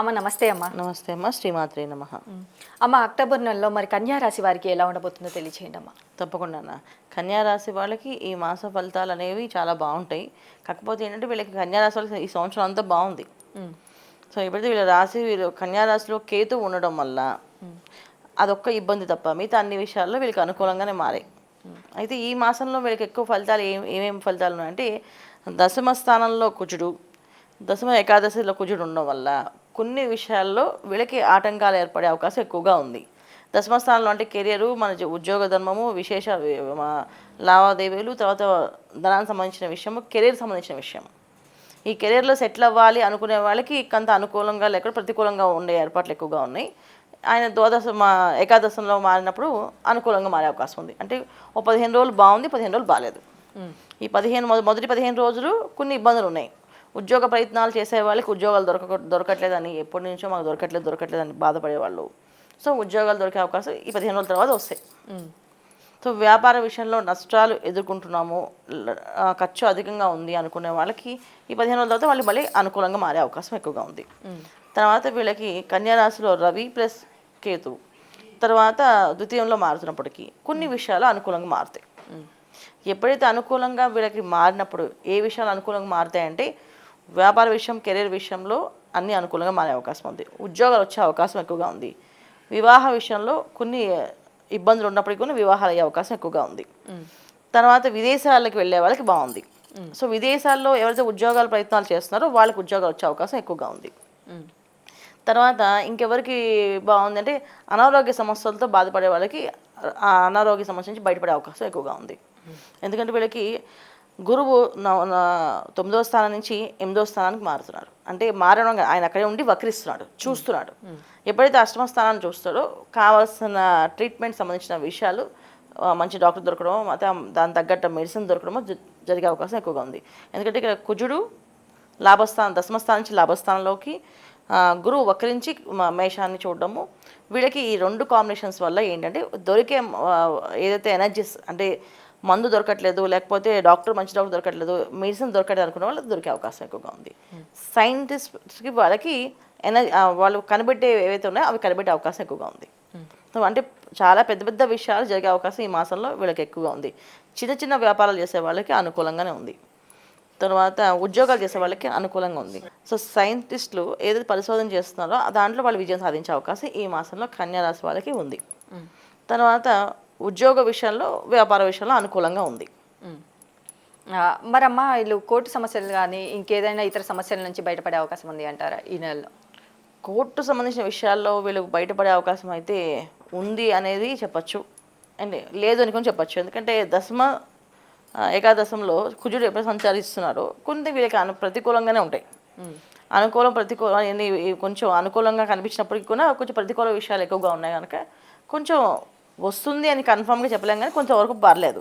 అమ్మ నమస్తే అమ్మ. నమస్తే అమ్మ శ్రీమాత్రే నమ. అమ్మ అక్టోబర్ నెలలో మరి కన్యా రాశి వారికి ఎలా ఉండబోతుందో తెలియచేయండి అమ్మ. తప్పకుండా అన్న. కన్యా రాశి వాళ్ళకి ఈ మాస ఫలితాలు అనేవి చాలా బాగుంటాయి. కాకపోతే ఏంటంటే వీళ్ళకి కన్యా రాశి వాళ్ళకి ఈ సంవత్సరం అంతా బాగుంది. సో ఎప్పుడైతే వీళ్ళ రాశి వీళ్ళు కన్యా రాశిలో కేతు ఉండడం వల్ల అదొక్క ఇబ్బంది తప్ప మిగతా అన్ని విషయాల్లో వీళ్ళకి అనుకూలంగానే మారాయి అయితే ఈ మాసంలో వీళ్ళకి ఎక్కువ ఫలితాలు ఏం ఏమేమి ఫలితాలు ఉన్నాయంటే దశమ స్థానంలో కుజుడు దశమ ఏకాదశిలో కుజుడు ఉండడం వల్ల కొన్ని విషయాల్లో వీళ్ళకి ఆటంకాలు ఏర్పడే అవకాశం ఎక్కువగా ఉంది. దశమ స్థానంలో అంటే కెరియరు మన ఉద్యోగ ధర్మము విశేష లావాదేవీలు తర్వాత ధనానికి సంబంధించిన విషయము కెరీర్ సంబంధించిన విషయం ఈ కెరీర్లో సెటిల్ అవ్వాలి అనుకునే వాళ్ళకి కొంత అనుకూలంగా లేక ప్రతికూలంగా ఉండే ఏర్పాట్లు ఎక్కువగా ఉన్నాయి. ఆయన ద్వాదశ మా ఏకాదశంలో మారినప్పుడు అనుకూలంగా మారే అవకాశం ఉంది. అంటే ఓ పదిహేను రోజులు బాగుంది పదిహేను రోజులు బాగాలేదు ఈ పదిహేను మొద- మొదటి పదిహేను రోజులు కొన్ని ఇబ్బందులు ఉన్నాయి. ఉద్యోగ ప్రయత్నాలు చేసే వాళ్ళకి ఉద్యోగాలు దొరక దొరకట్లేదని ఎప్పటి నుంచో మాకు దొరకట్లేదు దొరకట్లేదని బాధపడేవాళ్ళు. సో ఉద్యోగాలు దొరికే అవకాశం ఈ పదిహేను రోజుల తర్వాత వస్తాయి. సో వ్యాపార విషయంలో నష్టాలు ఎదుర్కొంటున్నాము ఖర్చు అధికంగా ఉంది అనుకునే వాళ్ళకి ఈ పదిహేను రోజుల తర్వాత వాళ్ళు మళ్ళీ అనుకూలంగా మారే అవకాశం ఎక్కువగా ఉంది. తర్వాత వీళ్ళకి కన్యా రాశిలో రవి ప్లస్ కేతు తర్వాత ద్వితీయంలో మారుతున్నప్పటికీ కొన్ని విషయాలు అనుకూలంగా మారుతాయి. ఎప్పుడైతే అనుకూలంగా వీళ్ళకి మారినప్పుడు ఏ విషయాలు అనుకూలంగా మారుతాయంటే వ్యాపార విషయం కెరీర్ విషయంలో అన్ని అనుకూలంగా మారే అవకాశం ఉంది. ఉద్యోగాలు వచ్చే అవకాశం ఎక్కువగా ఉంది. వివాహ విషయంలో కొన్ని ఇబ్బందులు ఉన్నప్పటికీ కూడా వివాహాలు అయ్యే అవకాశం ఎక్కువగా ఉంది. తర్వాత విదేశాలకు వెళ్ళే వాళ్ళకి బాగుంది. సో విదేశాల్లో ఎవరైతే ఉద్యోగాల ప్రయత్నాలు చేస్తున్నారో వాళ్ళకి ఉద్యోగాలు వచ్చే అవకాశం ఎక్కువగా ఉంది. తర్వాత ఇంకెవరికి బాగుంది అంటే అనారోగ్య సమస్యలతో బాధపడే వాళ్ళకి ఆ అనారోగ్య సమస్య నుంచి బయటపడే అవకాశం ఎక్కువగా ఉంది. ఎందుకంటే వీళ్ళకి గురువు న- తొమ్మిదో స్థానం నుంచి ఎనిమిదో స్థానానికి మారుతున్నాడు. అంటే మారడం ఆయన అక్కడే ఉండి వక్రిస్తున్నాడు చూస్తున్నాడు. ఎప్పుడైతే అష్టమ స్థానాన్ని చూస్తాడో కావాల్సిన ట్రీట్మెంట్ సంబంధించిన విషయాలు మంచి డాక్టర్ దొరకడం అయితే దాని తగ్గట్టు మెడిసిన్ దొరకడమో జరిగే అవకాశం ఎక్కువగా ఉంది. ఎందుకంటే ఇక్కడ కుజుడు లాభస్థానం దశమస్థానం నుంచి లాభస్థానంలోకి గురువు వక్రించి మేషాన్ని చూడడము వీళ్ళకి ఈ రెండు కాంబినేషన్స్ వల్ల ఏంటంటే దొరికే ఏదైతే ఎనర్జీస్ అంటే మందు దొరకట్లేదు లేకపోతే డాక్టర్ మంచి డాక్టర్ దొరకట్లేదు మెడిసిన్ దొరకట్లేదు అనుకున్న వాళ్ళకి దొరికే అవకాశం ఎక్కువగా ఉంది. సైంటిస్ట్కి వాళ్ళకి ఎనర్జీ వాళ్ళు కనిపెట్టే ఏవైతే ఉన్నాయో అవి కనిపెట్టే అవకాశం ఎక్కువగా ఉంది. సో అంటే చాలా పెద్ద పెద్ద విషయాలు జరిగే అవకాశం ఈ మాసంలో వీళ్ళకి ఎక్కువగా ఉంది. చిన్న చిన్న వ్యాపారాలు చేసే వాళ్ళకి అనుకూలంగానే ఉంది. తర్వాత ఉద్యోగాలు చేసే వాళ్ళకి అనుకూలంగా ఉంది. సో సైంటిస్టులు ఏదైతే పరిశోధన చేస్తున్నారో దాంట్లో వాళ్ళు విజయం సాధించే అవకాశం ఈ మాసంలో కన్యా రాశి వాళ్ళకి ఉంది. తర్వాత ఉద్యోగ విషయంలో వ్యాపార విషయంలో అనుకూలంగా ఉంది. మరమ్మ వీళ్ళు కోర్టు సమస్యలు కానీ ఇంకేదైనా ఇతర సమస్యల నుంచి బయటపడే అవకాశం ఉంది అంటారా ఈ నెలలో? కోర్టు సంబంధించిన విషయాల్లో వీళ్ళకి బయటపడే అవకాశం అయితే ఉంది అనేది చెప్పచ్చు. అండ్ లేదు అని కూడా చెప్పచ్చు. ఎందుకంటే దశమ ఏకాదశంలో కుజుడు ఎప్పుడు సంచరిస్తున్నారో కొన్ని వీళ్ళకి అను ప్రతికూలంగానే ఉంటాయి. అనుకూలం ప్రతికూలం కొంచెం అనుకూలంగా కనిపించినప్పటికీ కూడా కొంచెం ప్రతికూల విషయాలు ఎక్కువగా ఉన్నాయి కనుక కొంచెం వస్తుంది అని కన్ఫామ్గా చెప్పలేం కానీ కొంతవరకు పర్లేదు.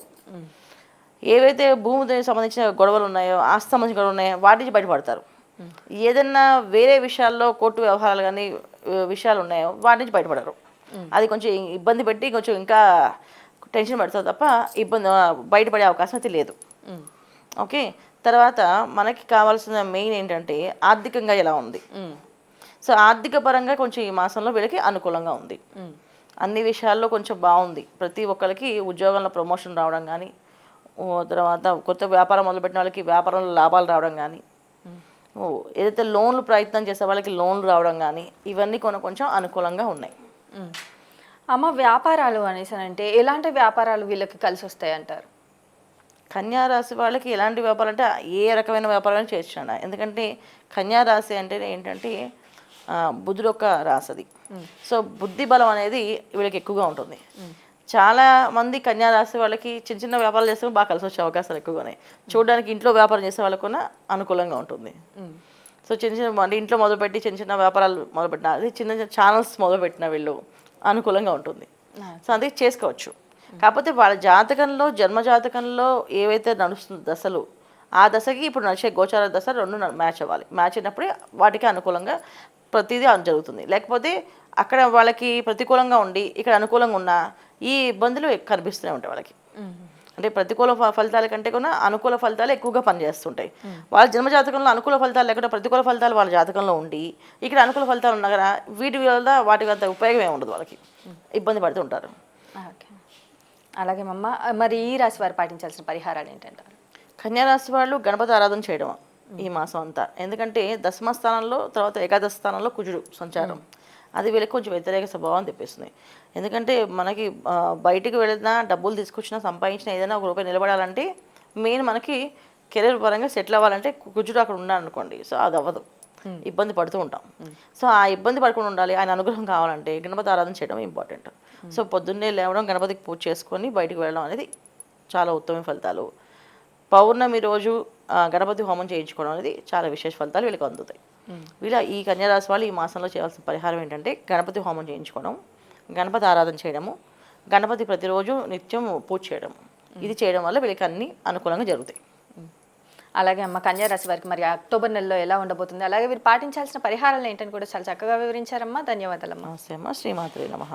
ఏవైతే భూమికి సంబంధించిన గొడవలు ఉన్నాయో ఆస్తి సంబంధించిన గొడవలు ఉన్నాయో వాటి నుంచి బయటపడతారు. ఏదన్నా వేరే విషయాల్లో కోర్టు వ్యవహారాలు కానీ విషయాలు ఉన్నాయో వాటి నుంచి బయటపడరు. అది కొంచెం ఇబ్బంది పెట్టి కొంచెం ఇంకా టెన్షన్ పెడతారు తప్ప ఇబ్బంది బయటపడే అవకాశం అయితే లేదు. ఓకే? తర్వాత మనకి కావాల్సిన మెయిన్ ఏంటంటే ఆర్థికంగా ఎలా ఉంది? సో ఆర్థిక పరంగా కొంచెం ఈ మాసంలో వీళ్ళకి అనుకూలంగా ఉంది. అన్ని విషయాల్లో కొంచెం బాగుంది. ప్రతి ఒక్కరికి ఉద్యోగంలో ప్రమోషన్ రావడం కానీ తర్వాత కొత్త వ్యాపారం మొదలుపెట్టిన వాళ్ళకి వ్యాపారంలో లాభాలు రావడం కానీ ఏదైతే లోన్లు ప్రయత్నం చేసే వాళ్ళకి లోన్లు రావడం కానీ ఇవన్నీ కొన్ని కొంచెం అనుకూలంగా ఉన్నాయి. అమ్మ వ్యాపారాలు అనేసి అంటే ఎలాంటి వ్యాపారాలు వీళ్ళకి కలిసి వస్తాయి అంటారు? కన్యా రాశి వాళ్ళకి ఎలాంటి వ్యాపారం అంటే ఏ రకమైన వ్యాపారం చేయొచ్చు ఎందుకంటే కన్యా రాశి అంటే ఏంటంటే బుధుడు ఒక రాశి అది. సో బుద్ధి బలం అనేది వీళ్ళకి ఎక్కువగా ఉంటుంది. చాలా మంది కన్యా రాశి వాళ్ళకి చిన్న చిన్న వ్యాపారాలు చేస్తే బాగా కలిసి వచ్చే అవకాశాలు ఎక్కువగా ఉన్నాయి చూడడానికి ఇంట్లో వ్యాపారం చేసే వాళ్ళకు కూడా అనుకూలంగా ఉంటుంది. సో చిన్న చిన్న అంటే ఇంట్లో మొదలుపెట్టి చిన్న చిన్న వ్యాపారాలు మొదలుపెట్టిన అది చిన్న చిన్న ఛానల్స్ మొదలుపెట్టిన వీళ్ళు అనుకూలంగా ఉంటుంది. సో అందుకే చేసుకోవచ్చు. కాకపోతే వాళ్ళ జాతకంలో జన్మ జాతకంలో ఏవైతే నడుస్తున్న దశలు ఆ దశకి ఇప్పుడు నడిచే గోచార దశ రెండు మ్యాచ్ అవ్వాలి. మ్యాచ్ అయినప్పుడే వాటికి అనుకూలంగా ప్రతిదీ జరుగుతుంది. లేకపోతే అక్కడ వాళ్ళకి ప్రతికూలంగా ఉండి ఇక్కడ అనుకూలంగా ఉన్న ఈ ఇబ్బందులు కనిపిస్తూనే ఉంటాయి వాళ్ళకి. అంటే ప్రతికూల ఫలితాల కంటే కూడా అనుకూల ఫలితాలు ఎక్కువగా పనిచేస్తుంటాయి. వాళ్ళ జన్మ జాతకంలో అనుకూల ఫలితాలు లేకుండా ప్రతికూల ఫలితాలు వాళ్ళ జాతకంలో ఉండి ఇక్కడ అనుకూల ఫలితాలు ఉన్నా కదా వీటి వల్ల వాటికి అంత ఉపయోగం ఏమి ఉండదు వాళ్ళకి. ఇబ్బంది పడుతూ ఉంటారు. ఓకే. అలాగే మమ్మ మరి ఈ రాశి వారు పాటించాల్సిన పరిహారాలు ఏంటంటారు? కన్యా రాశి వాళ్ళు గణపతి ఆరాధన చేయడం ఈ మాసం అంతా. ఎందుకంటే దశమ స్థానంలో తర్వాత ఏకాదశ స్థానంలో కుజుడు సంచారం. అది వీళ్ళకి కొంచెం వ్యతిరేక స్వభావం తెప్పిస్తుంది ఎందుకంటే మనకి బయటికి వెళ్ళినా డబ్బులు తీసుకొచ్చినా సంపాదించిన ఏదైనా ఒక రూపాయి నిలబడాలంటే మెయిన్ మనకి కెరీర్ పరంగా సెటిల్ అవ్వాలంటే కుజుడు అక్కడ ఉన్నాడనుకోండి సో అది అవ్వదు. ఇబ్బంది పడుతూ ఉంటాం. సో ఆ ఇబ్బంది పడకుండా ఉండాలి. ఆయన అనుగ్రహం కావాలంటే గణపతి ఆరాధన చేయడం ఇంపార్టెంట్ సో పొద్దున్నే లేవడం గణపతికి పూజ చేసుకొని బయటికి వెళ్ళడం అనేది చాలా ఉత్తమ ఫలితాలు. పౌర్ణమి రోజు గణపతి హోమం చేయించుకోవడం అనేది చాలా విశేష ఫలితాలు వీళ్ళకి అందుతాయి. వీళ్ళ ఈ కన్యారాశి వాళ్ళు ఈ మాసంలో చేయాల్సిన పరిహారం ఏంటంటే గణపతి హోమం చేయించుకోవడం గణపతి ఆరాధన చేయడము గణపతి ప్రతిరోజు నిత్యం పూజ చేయడం. ఇది చేయడం వల్ల వీళ్ళకి అన్ని అనుకూలంగా జరుగుతాయి. అలాగే అమ్మ కన్యా రాశి వారికి మరి అక్టోబర్ నెలలో ఎలా ఉండబోతుంది? అలాగే వీరు పాటించాల్సిన పరిహారాలు ఏంటని కూడా చాలా చక్కగా వివరించారమ్మా. ధన్యవాదాలమ్మా. నమస్తే అమ్మ. శ్రీమాత్రి నమ.